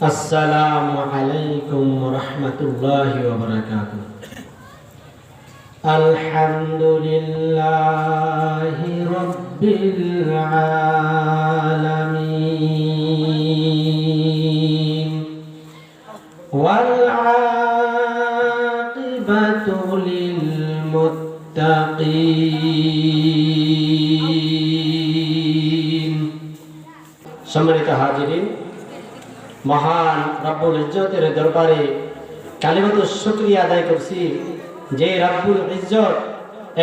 আসসালামু আলাইকুম রহমতুল্লাহি ওবরাকাত। আলহামদুলিল্লাহি রব্বিল আলামিন। ওয়াল সম্মানিত হাজিরিন মহান রব্বুল ইজ্জতের দরবারে কালিমাত শুক্রিয়া আদায় করছি যে রব্বুল ইজ্জত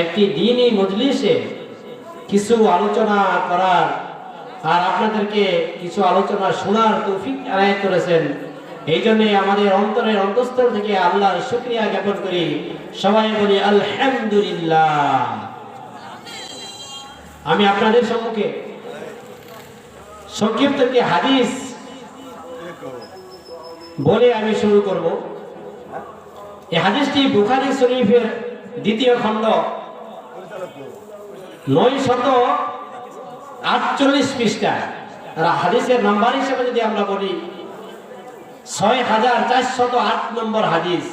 একটি দিনই মজলিসে কিছু আলোচনা করার আর আপনাদেরকে কিছু আলোচনা শোনার তৌফিক আদায় করেছেন। এই জন্যে আমাদের অন্তরের অন্তঃস্থল থেকে আল্লাহর শুক্রিয়া জ্ঞাপন করি। সবাই বলি আলহামদুলিল্লাহ। আমি আপনাদের সম্মুখে সংক্ষিপ্ত একটি হাদিস বলে আমি শুরু করব এই হাদিসটি বুখারি শরীফের দ্বিতীয় খণ্ড নয় শত আটচল্লিশ পৃষ্ঠা আর হাদিসের নাম্বার হিসেবে যদি আমরা বলি ছয় হাজার চারশত আট নম্বর হাদিস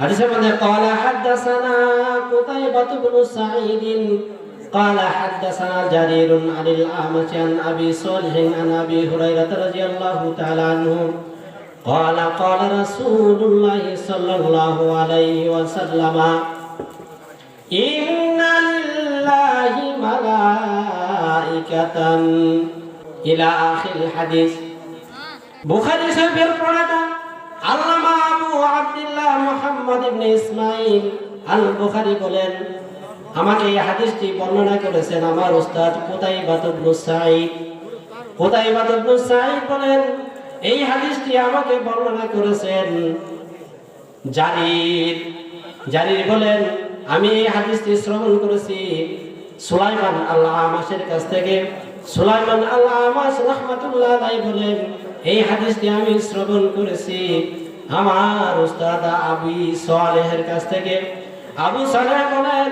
হাদিসের মধ্যে قال حدثنا قتيبة بن سعيد قال حدثنا جرير عن الأعمش عن أبي صالح عن أبي هريرة رضي الله تعالى عنه قال قال رسول الله صلى الله عليه وسلم إن لله ملائكة إلى آخر الحديث বুখারী শরীফের প্রণেতা আল্লামা আবু আব্দুল্লাহ মুহাম্মদ ইবনে ইসমাইল আল বুখারী বলেন আমাকে এই হাদিসটি বর্ণনা করেছেন আমার ওস্তাদ কোথায় সাঈদ। কুতাইবাত ইবনে সাঈদ বলেন, এই হাদিসটি আমাকে বর্ণনা করেছেন জারির। জারির বলেন, আমি এই হাদিসটি শ্রবণ করেছি সুলাইমান আল্লাহ আমাসের কাছ থেকে। সুলাইমান আল্লাহ আমাস রহমাতুল্লাহ বলেন, এই হাদিসটি আমি শ্রবণ করেছি আমার উস্তাদ আবি সালেহের কাছ থেকে। আবু সালেহ বলেন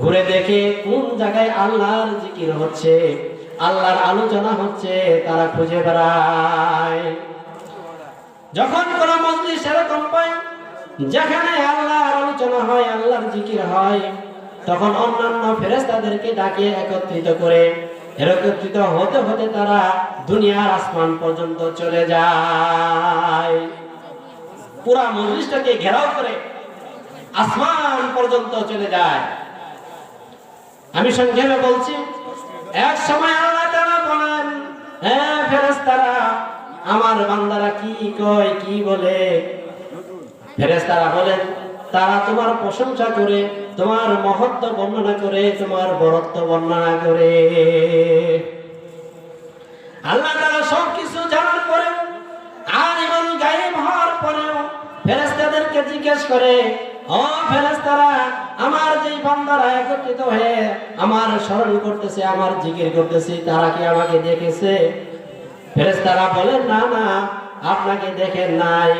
ঘুরে দেখে কোন জায়গায় আল্লাহর জিকির হচ্ছে। আল্লাহর আলোচনা হচ্ছে, তারা খুঁজে বেড়ায়। যখন কোন মজলিস এরকম পায়, যেখানে আল্লাহর আলোচনা হয়, আল্লাহর জিকির হয়, তখন অন্যান্য ফেরেস্তাদেরকে ডাকে একত্রিত করে। একত্রিত হতে হতে তারা দুনিয়ার আসমান পর্যন্ত চলে যায়। পুরা মজলিসটাকে ঘেরাও করে আসমান পর্যন্ত চলে যায়। আমি সংক্ষেপে বলছি, এক সময় আল্লাহ তাআলা বলেন হ্যাঁ ফেরেশতারা, আমার বান্দারা কি কয়, কি বলে? ফেরেশতারা বলেন, তারা তোমার প্রশংসা করে, তোমার মহত্ব বর্ণনা করে, তোমার বরত্ব বর্ণনা করে। আল্লাহ তাআলা সব কিছু জানার পরে আলিমুল গায়েব হওয়ার পরেও ফেরেশতাদেরকে জিজ্ঞেস করে, ও ফেরেশতারা আমার যেই বান্দারা একত্রিত হয়ে আমার স্মরণ করতেছে, আমার জিকির করতেছে, তারা কি আমাকে দেখেছে? ফেরেশতারা বলেন, না না, আপনাকে দেখেন নাই।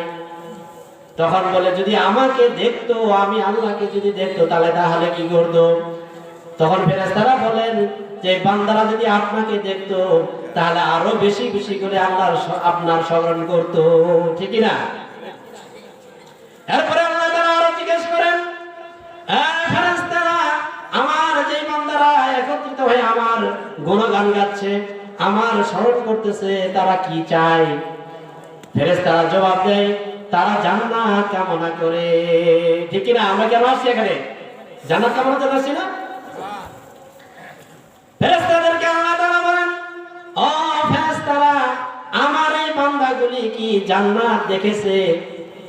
তখন বলে, যদি আমাকে দেখতো, আমি আল্লাহকে যদি দেখতো, তাহলে তাহলে কি করতো? তখন ফেরেশতারা বলেন, যে বান্দারা যদি আপনাকে দেখতো, তাহলে আরও বেশি বেশি করে আল্লাহর আপনার স্মরণ করতো। ঠিক না এরপরে আমার গুণগান গাচ্ছে, আমার স্মরণ করতেছে, তারা কি চায়? ফেরেশতারা জবাব দেয়, তারা জান্নাত কামনা করে। ঠিক কি না আমরা কেন আসছি এখানে? জান্নাত কামনা জন্য আসছি না? জান্নাত দেখেছে?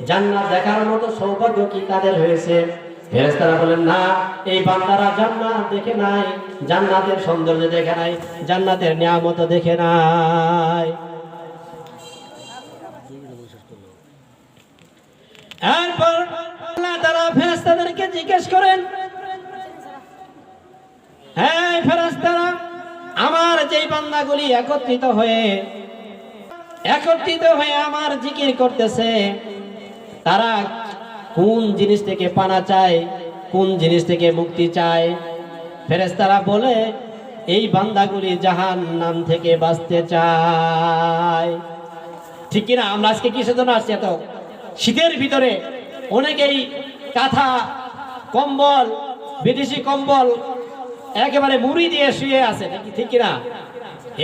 জান্নাত দেখার মতো সৌভাগ্য কি তাদের হয়েছে? ফেরেশতারা বলেন, না, এই বান্দারা জান্নাত দেখে নাই, জান্নাতের সৌন্দর্য দেখে নাই, জান্নাতের নিয়ামত দেখে নাই। এরপর আল্লাহ তারা ফেরেস্তাদেরকে জিজ্ঞেস করেন হ্যাঁ ফেরেস্তারা আমার যেই বান্দাগুলি একত্রিত হয়ে একত্রিত হয়ে আমার জিকির করতেছে, তারা কোন জিনিস থেকে পানা চায়, কোন জিনিস থেকে মুক্তি চায়? ফেরেস্তারা বলে, এই বান্দাগুলি জাহান নাম থেকে বাঁচতে চায়। ঠিক কিনা? আমরা আজকে কিসের জন্য আসছি এত? শীতের ভিতরে অনেকেই কাঁথা, কম্বল, বিদেশি কম্বল একেবারে মুড়ি দিয়ে শুয়ে আছে ঠিক কিনা?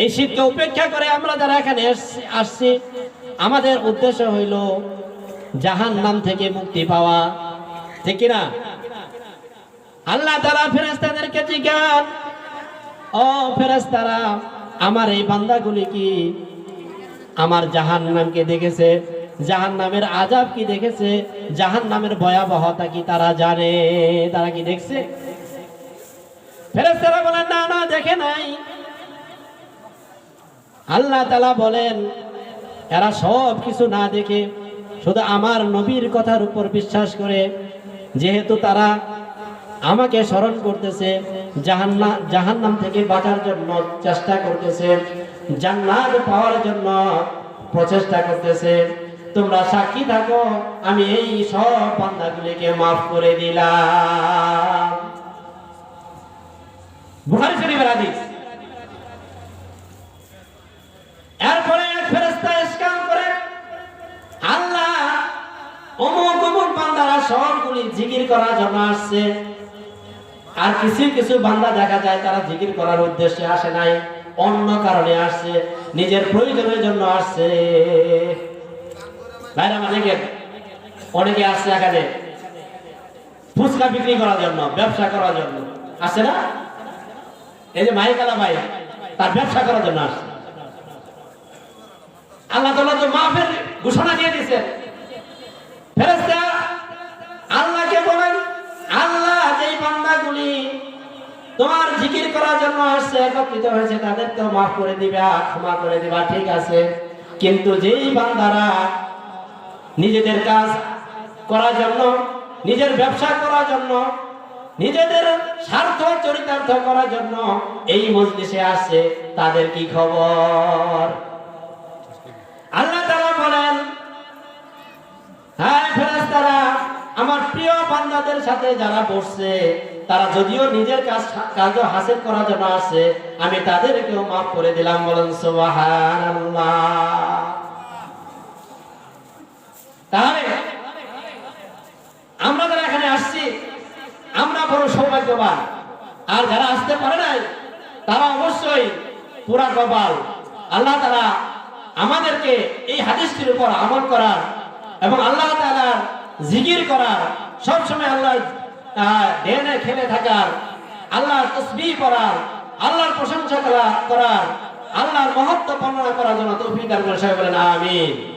এই শীতকে উপেক্ষা করে আমরা যারা এখানে আসছি, আমাদের উদ্দেশ্য হইল জাহান নাম থেকে মুক্তি পাওয়া। ঠিক কিনা? আল্লাহ তারা ফেরেস্তাদেরকে জিজ্ঞান ও ফেরেস্তারা আমার এই বান্দাগুলি কি আমার জাহান নামকে দেখেছে? জাহান নামের আজাব কি দেখেছে? জাহান নামের ভয়াবহতা কি তারা জানে? তারা কি দেখছে? ফেরেস্তারা বলেন, না না, দেখে নাই। আল্লাহ তালা বলেন, এরা সব কিছু না দেখে শুধু আমার নবীর কথার উপর বিশ্বাস করে, যেহেতু তারা আমাকে স্মরণ করতেছে, জাহান্না, জাহান্নাম থেকে বাঁচার জন্য চেষ্টা করতেছে, জান্নাত পাওয়ার জন্য প্রচেষ্টা করতেছে। তোমরা সাক্ষী থাকো, আমি এই সব বান্দাগুলিকে মাফ করে দিলাম। বুখারী শরীফের হাদিস। করার জন্য আসছে। আর কিছু কিছু বান্দা দেখা যায়, তারা জিকির করার উদ্দেশ্যে আসে নাই, অন্য কারণে আসছে, নিজের প্রয়োজনের জন্য আসছে। অনেকে আসছে এখানে ফুচকা বিক্রি করার জন্য, ব্যবসা করার জন্য। আসছে না? এই যে মাইকালা ভাই, তার ব্যবসা করার জন্য আসছে। আল্লাহ তাআলা তো মাফের ঘোষণা দিয়ে দিয়েছেন ফেরেশতা আল্লাহকে বলেন আল্লাহ যেই বান্দাগুলি তোমার জিকির করার জন্য আসছে, একত্রিত হয়েছে তাদের তো মাফ করে দিবা, ক্ষমা করে দিবা, ঠিক আছে। কিন্তু যেই বান্দারা নিজেদের কাজ করার জন্য, নিজের ব্যবসা করার জন্য, নিজেদের স্বার্থ চরিতার্থ করার জন্য এই মজলিসে আসছে, তাদের কি খবর? আল্লাহ তাআলা বলেন হ্যাঁ ফেরেশতারা, আমার প্রিয় বান্দাদের সাথে যারা বসছে তারা যদিও নিজের কাজ কাজ হাসিল করার জন্য আসে আমি তাদেরকেও মাফ করে দিলাম, বলেন তাহলে, আমরা যারা এখানে আসছি, আমরা বড় সৌভাগ্যবান। আর যারা আসতে পারে নাই, তারা অবশ্যই পুরা কপাল। আল্লাহ তারা আমাদেরকে এই হাদিসটির উপর আমল করার এবং আল্লাহ তাআলার জিকির করার সবসময় আল্লাহ ধ্যানে খেলে থাকার, আল্লাহর তসবি করার, আল্লাহর প্রশংসা করা- করার, আল্লাহর মহত্ব বর্ণনা করার জন্য তৌফিক দান করে সবাই বলেন, আমিন।